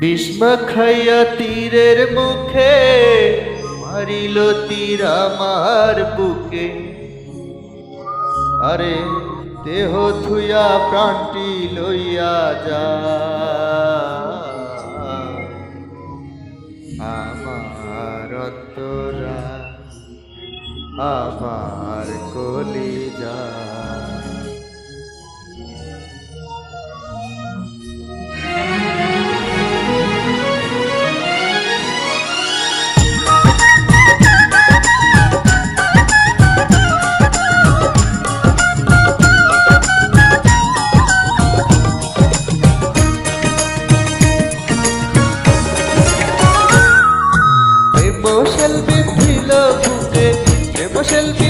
বিষ্মা খাইয়া তীরের মুখে মারিল তীর আমার বুকে। আরে দেহ থুয়া প্রাণটি লইয়া যা। আমার তোরা আমার কলিজা। que el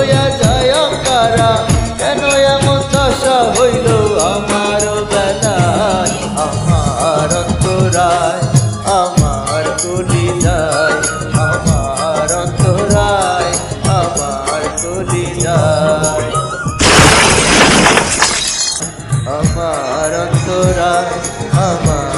হইয়া যায় অঙ্কারা। কেন এমন দশা হইল আমার বেলায়? আমার অন্তরায়, আমার কলি আমার অন্তরায়, আমার কলি আমার অন্তরায়, আমার